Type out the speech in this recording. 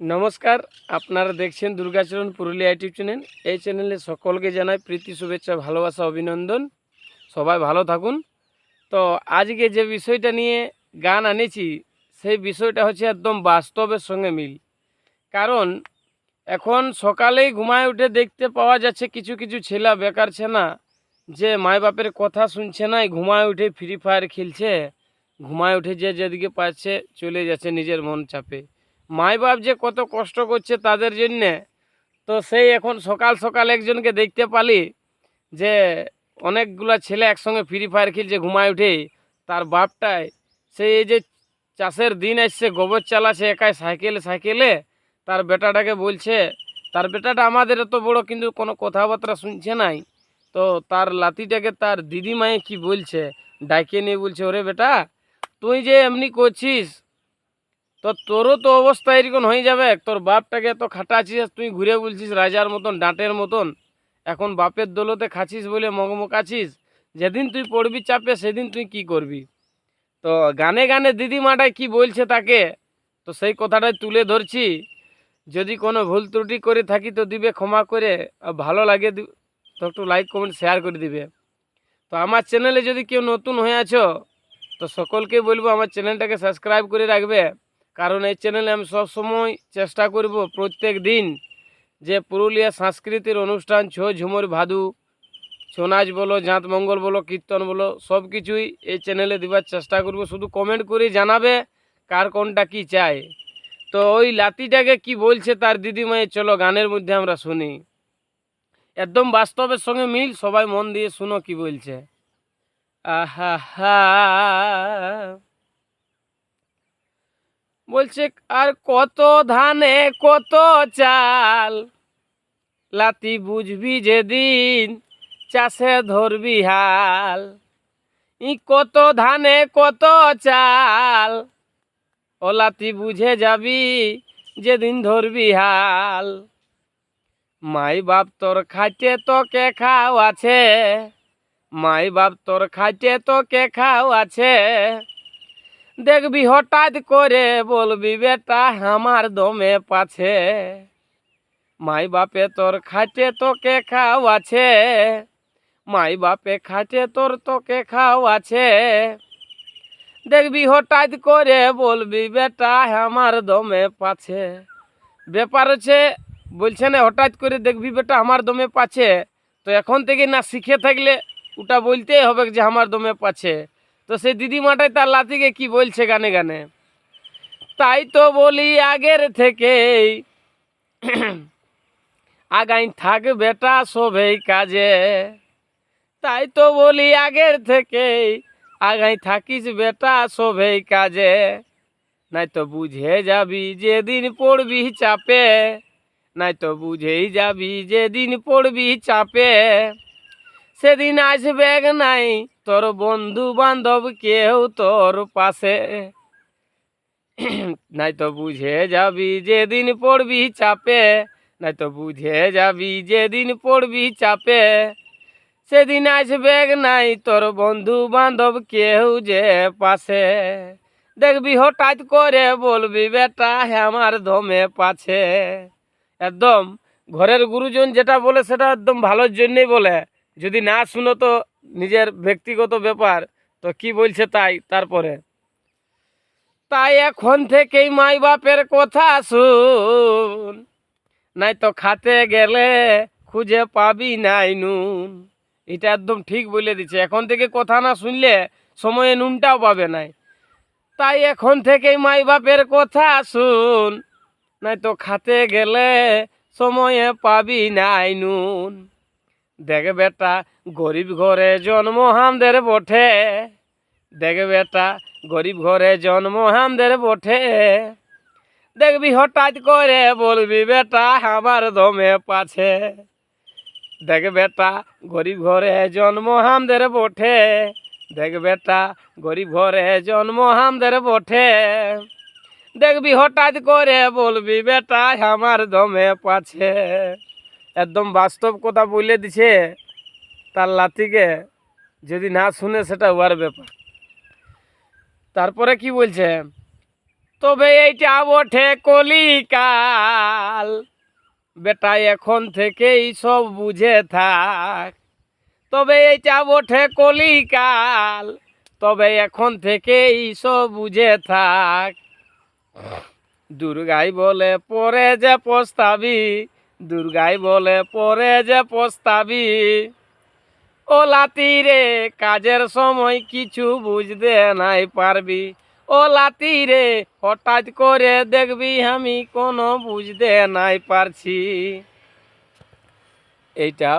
নমস্কার, আপনারা দেখছেন দুর্গাচরণ পুরুলিয়া ইউটিউব চ্যানেল। এই চ্যানেলে সকলকে জানাই প্রীতি, শুভেচ্ছা, ভালোবাসা, অভিনন্দন। সবাই ভালো থাকুন। তো আজকে যে বিষয়টা নিয়ে গান আনেছি, সেই বিষয়টা হচ্ছে একদম বাস্তবের সঙ্গে মিল। কারণ এখন সকালেই ঘুমায় উঠে দেখতে পাওয়া যাচ্ছে কিছু কিছু ছেলা বেকার ছেনা যে মাই বাপের কথা শুনছে না ঘুমায় উঠে ফ্রি ফায়ার খেলছে, ঘুমায় উঠে যে যেদিকে পাচ্ছে চলে যাচ্ছে নিজের মন চাপে। মাই বাপ যে কত কষ্ট করছে তাদের জন্যে, তো সেই এখন সকাল সকাল একজনকে দেখতে পালি যে অনেকগুলা ছেলে একসঙ্গে ফ্রি ফায়ার খেলছে, ঘুমায় উঠে। তার বাপটায় সেই এই যে চাষের দিন আসছে, গোবর চালাছে একাই সাইকেলে সাইকেলে। তার বেটাটাকে বলছে, তার বেটাটা আমাদের এত বড়, কিন্তু কোনো কথাবার্তা শুনছে নাই। তো তার লাতিটাকে তার দিদিমায়ে কি বলছে ডাকে নিয়ে বলছে, ওরে বেটা, তুই যে এমনি করছিস তো তোরও তো অবস্থা এরকম হয়ে যাবে। তোর বাপটাকে তো খাটাছিস তুই ঘুরে বলছিস রাজার মতন, ডাঁটের মতন। এখন বাপের দৌলতে খাচ্ছিস বলে মগমকাছিস যেদিন তুই পড়বি চাপে, সেদিন তুই কি করবি? তো গানে গানে দিদিমাটাই কি বলছে তাকে? তো সেই কথাটাই তুলে ধরছি। যদি কোনো ভুল ত্রুটি করে থাকি তো দিবে ক্ষমা করে ভালো লাগে তো একটু লাইক কমেন্ট শেয়ার করে দিবে। তো আমার চ্যানেলে যদি কেউ নতুন হয়ে আছো, তো সকলকে বলব আমার চ্যানেলটাকে সাবস্ক্রাইব করে রাখবে। কারণ এই চ্যানেলে আমি সব সময় চেষ্টা করব প্রত্যেক দিন যে পুরুলিয়া সাংস্কৃতিক অনুষ্ঠান ছো ঝুমুর ভাদু ছৌ নাচ বলো, জাঁত মঙ্গল বলো, কীর্তন বলো, সব কিছুই এই চ্যানেলে দেওয়ার চেষ্টা করব। শুধু কমেন্ট করে জানাবে কার কোনটা কি চায়। তো ওই লাতিটাকে কি বলছে তার দিদিমাই চলো গানের মধ্যে আমরা শুনি। একদম বাস্তবের সঙ্গে মিল, সবাই মন দিয়ে শুনো কি বলছে। আহা হা বলছে, আর কত ধানে কত চাল? লাতি বুঝবি যেদিন চাষে ধরবি হাল। ই কত ধানে কত চাল? ও লাতি বুঝে যাবি যেদিন ধরবি হাল। মাই বাপ তোর খাইতে তোকে খাও আছে মাই বাপ তোর খাইতে তোকে খাও আছে দেখবি হঠাৎ করে বলবি, বেটা, আমার দমে পাছে। মাই বাপে তোর খাটে তোকে খাও আছে মাই বাপে খাটে তোর তোকে খাও আছে দেখবি হঠাৎ করে বলবি, বেটা, আমার দমে পাছে। ব্যাপার হচ্ছে, বলছে না, হঠাৎ করে দেখবি, বেটা, আমার দমে পাছে। তো এখন থেকে না শিখে থাকলে ওটা বলতেই হবে যে, আমার দমে পাছে। তো সেই দিদিমাটাই তার লাতিকে কি বলছে গানে গানে? তাই তো বলি আগের থেকেই আগাই থাক বেটা সবেই কাজে। তাই তো বলি আগের থেকেই আগাই থাকিস বেটা সবেই কাজে। নাই তো বুঝে যাবি যেদিন পড়বি চাপে। নাই তো বুঝেই যাবি যেদিন পড়বি চাপে। সেদিন আসবে নাই? তোর বন্ধু বান্ধব কেউ তোর পাশে। নাই তো বুঝে যাবি যেদিন পড়বি চাপে। নাই তো বুঝে যাবি যেদিন পড়বি চাপে। সেদিন আসবে নাই? তোর বন্ধু বান্ধব কেউ যে পাশে। দেখবি হঠাৎ করে বলবি, বেটা আমার দমে পাছে। একদম ঘরের গুরুজন যেটা বলে সেটা একদম ভালোর জন্যই বলে। যদি না শুনো তো নিজের ব্যক্তিগত ব্যাপার, তো কি বলছে তাই তারপরে? তাই এখন থেকেই মাই বাপের কথা শুন, নাই তো খাতে গেলে খুঁজে পাবি নাই নুন। এটা একদম ঠিক বলে দিচ্ছে। এখন থেকে কথা না শুনলে সময়ে নুনটাও পাবে নাই। তাই এখন থেকেই মাই বাপের কথা শুন, নাই তো খাতে গেলে সময়ে পাবি নাই নুন। দেখ বেটা, গরিব ঘরে জন্ম হামদের বটে। দেখ বেটা, গরিব ঘরে জন্ম হামদের বটে। দেখবি হঠাৎ করে বলবি বেটা আমার দমে পাছে। দেখ বেটা, গরিব ঘরে জন্ম হামদের বটে। দেখ বেটা, গরিব ঘরে জন্ম হামদের বটে। দেখবি হঠাৎ করে বলবি বেটা আমার দমে পাছে। একদম বাস্তব কথা বলে দিছে, তার লাতিকে যদি না শুনে সেটা ওয়ার ব্যাপার। তারপরে কি বলছে? তবে এইটা বটে কলিকাল, বেটা এখন থেকেই সব বুঝে থাক। তবে এইটা বটে কলিকাল, তবে এখন থেকেই সব বুঝে থাক। দুর্গাই বলে, পরে যে পস্তাবি দুর্গাই বলে, পরে যে পস্তাবি। ও লাতি রে, কাজের সময় কিছু বুঝতে নাই পারবি। ও লাতি রে, হঠাৎ করে দেখবি আমি কোনো বুঝতে নাই পারছি। এইটা